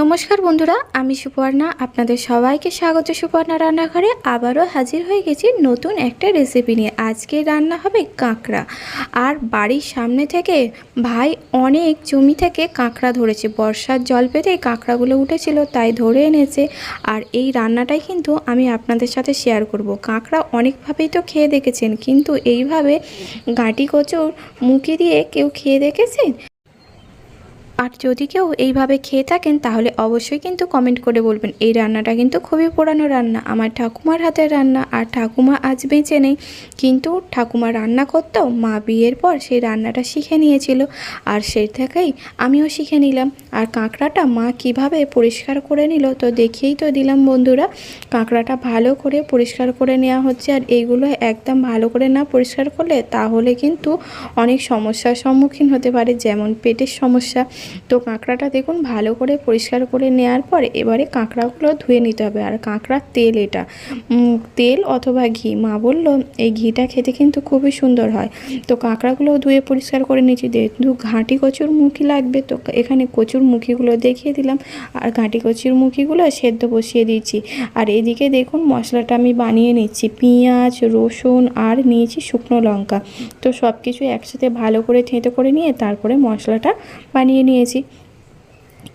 নমস্কার বন্ধুরা, আমি সুপর্ণা। আপনাদের সবাইকে স্বাগত সুপর্ণা রান্নাঘরে। আবারও হাজির হয়ে গেছি নতুন একটা রেসিপি নিয়ে। আজকে রান্না হবে কাঁকড়া। আর বাড়ির সামনে থেকে ভাই অনেক জমি থেকে কাঁকড়া ধরেছে। বর্ষার জল পেতেই কাঁকড়াগুলো উঠেছিল, তাই ধরে এনেছে। আর এই রান্নাটাই কিন্তু আমি আপনাদের সাথে শেয়ার করব। কাঁকড়া অনেকভাবেই তো খেয়ে দেখেছেন, কিন্তু এইভাবে গাঁটি কচুর মুখে দিয়ে কেউ খেয়ে দেখেছেন আর যদি কেউ এইভাবে খেয়ে থাকেন, তাহলে অবশ্যই কিন্তু কমেন্ট করে বলবেন। এই রান্নাটা কিন্তু খুবই পুরানো রান্না, আমার ঠাকুমার হাতের রান্না, আর ঠাকুমা আজ বেঁচে নেই। কিন্তু ঠাকুমা রান্না করতো মা বিয়ের পর সেই রান্নাটা শিখে নিয়েছিল, আর সেই থেকেই আমিও শিখে নিলাম। আর কাঁকড়াটা মা কীভাবে পরিষ্কার করে নিল তো দেখিয়েই তো দিলাম বন্ধুরা। কাঁকড়াটা ভালো করে পরিষ্কার করে নেওয়া হচ্ছে আর এইগুলো একদম ভালো করে না পরিষ্কার করলে তাহলে কিন্তু অনেক সমস্যার সম্মুখীন হতে পারে, যেমন পেটের সমস্যা। তো কাঁকড়াটা দেখুন ভালো করে পরিষ্কার করে নেওয়ার পর এবারে কাঁকড়াগুলো ধুয়ে নিতে হবে। আর কাঁকড়ার তেল এটা তেল অথবা ঘি। মা বলল, এই ঘিটা খেতে কিন্তু খুবই সুন্দর হয়। তো কাঁকড়াগুলো ধুয়ে পরিষ্কার করে নিয়েছি। যেহেতু ঘাঁটি কচুর মুখি লাগবে, তো এখানে কচুর মুখিগুলো দেখিয়ে দিলাম। আর ঘাঁটি কচুর মুখিগুলো সেদ্ধ বসিয়ে দিয়েছি আর এদিকে দেখুন মশলাটা আমি বানিয়ে নিচ্ছি। পেঁয়াজ, রসুন আর নিয়েছি শুকনো লঙ্কা। তো সব কিছু একসাথে ভালো করে থেঁতো করে নিয়ে তারপরে মশলাটা বানিয়ে নিয়েছি।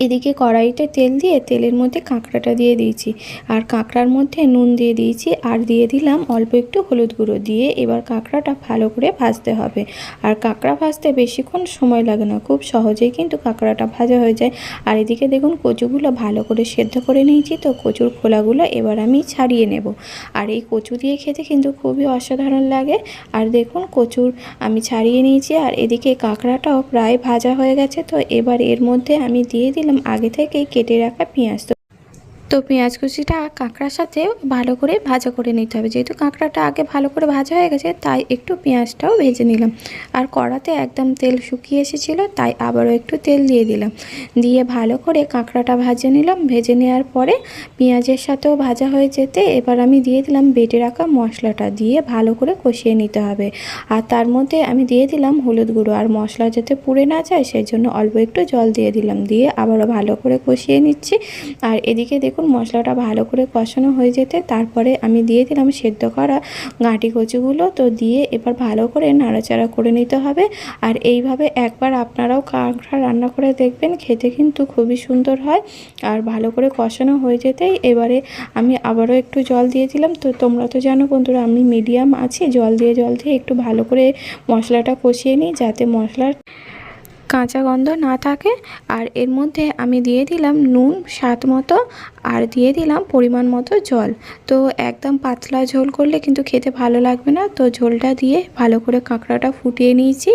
এদিকে কড়াইতে তেল দিয়ে তেলের মধ্যে কাঁকড়াটা দিয়ে দিয়েছি। আর কাঁকড়ার মধ্যে নুন দিয়ে দিয়েছি আর দিয়ে দিলাম অল্প একটু হলুদ গুঁড়ো দিয়ে এবার কাঁকড়াটা ভালো করে ভাজতে হবে। আর কাঁকড়া ভাজতে বেশিক্ষণ সময় লাগে না, খুব সহজেই কিন্তু কাঁকড়াটা ভাজা হয়ে যায়। আর এদিকে দেখুন কচুগুলো ভালো করে সেদ্ধ করে নিয়েছি তো কচুর খোলাগুলো এবার আমি ছাড়িয়ে নেব। আর এই কচু দিয়ে খেতে কিন্তু খুবই অসাধারণ লাগে। আর দেখুন কচুর আমি ছাড়িয়ে নিয়েছি আর এদিকে কাঁকড়াটাও প্রায় ভাজা হয়ে গেছে তো এবার এর মধ্যে আমি দিয়ে দিলাম আগে থেকেই কেটে রাখা পেঁয়াজ। তো পেঁয়াজ কুচিটা কাঁকড়ার সাথে ভালো করে ভাজা করে নিতে হবে। যেহেতু কাঁকড়াটা আগে ভালো করে ভাজা হয়ে গেছে, তাই একটু পেঁয়াজটাও ভেজে নিলাম। আর কড়াতে একদম তেল শুকিয়ে এসেছিল, তাই আবারও একটু তেল দিয়ে দিলাম। দিয়ে ভালো করে কাঁকড়াটা ভাজে নিলাম। ভেজে নেওয়ার পরে পেঁয়াজের সাথেও ভাজা হয়ে যেতে এবার আমি দিয়ে দিলাম বেটে রাখা মশলাটা। দিয়ে ভালো করে কষিয়ে নিতে হবে। আর তার মধ্যে আমি দিয়ে দিলাম হলুদ গুঁড়ো। আর মশলা যাতে পুড়ে না যায় সেই জন্য অল্প একটু জল দিয়ে দিলাম। দিয়ে আবারও ভালো করে কষিয়ে নিচ্ছি। আর এদিকে দেখুন মশলাটা ভালো করে কষানো হয়ে যেতে, তারপরে আমি দিয়ে দিলাম সেদ্ধ করা গাঁটি কচুগুলো। তো দিয়ে এবার ভালো করে নাড়াচাড়া করে নিতে হবে। আর এইভাবে একবার আপনারাও কাঁকড়া রান্না করে দেখবেন, খেতে কিন্তু খুবই সুন্দর হয়। আর ভালো করে কষানো হয়ে যেতেই এবারে আমি আবারও একটু জল দিয়ে দিলাম। তো তোমরা তো জানো বন্ধুরা, আমি মিডিয়াম আছি, জল দিয়ে জল দিয়ে একটু ভালো করে মশলাটা কষিয়ে নিই, যাতে মশলার কাঁচা গন্ধ না থাকে। আর এর মধ্যে আমি দিয়ে দিলাম নুন স্বাদ মতো, আর দিয়ে দিলাম পরিমাণ মতো জল। তো একদম পাতলা ঝোল করলে কিন্তু খেতে ভালো লাগবে না। তো ঝোলটা দিয়ে ভালো করে কাঁকড়াটা ফুটিয়ে নিয়েছি।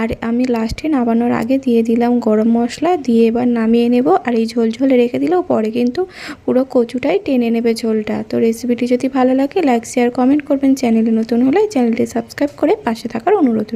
আর আমি লাস্টে নামানোর আগে দিয়ে দিলাম গরম মশলা, দিয়ে এবার নামিয়ে নেব। আর এই ঝোল ঝোলে রেখে দিলেও পরে কিন্তু পুরো কচুটাই টেনে নেবে ঝোলটা। তো রেসিপিটি যদি ভালো লাগে লাইক শেয়ার কমেন্ট করবেন। চ্যানেলে নতুন হলে চ্যানেলটি সাবস্ক্রাইব করে পাশে থাকার অনুরোধ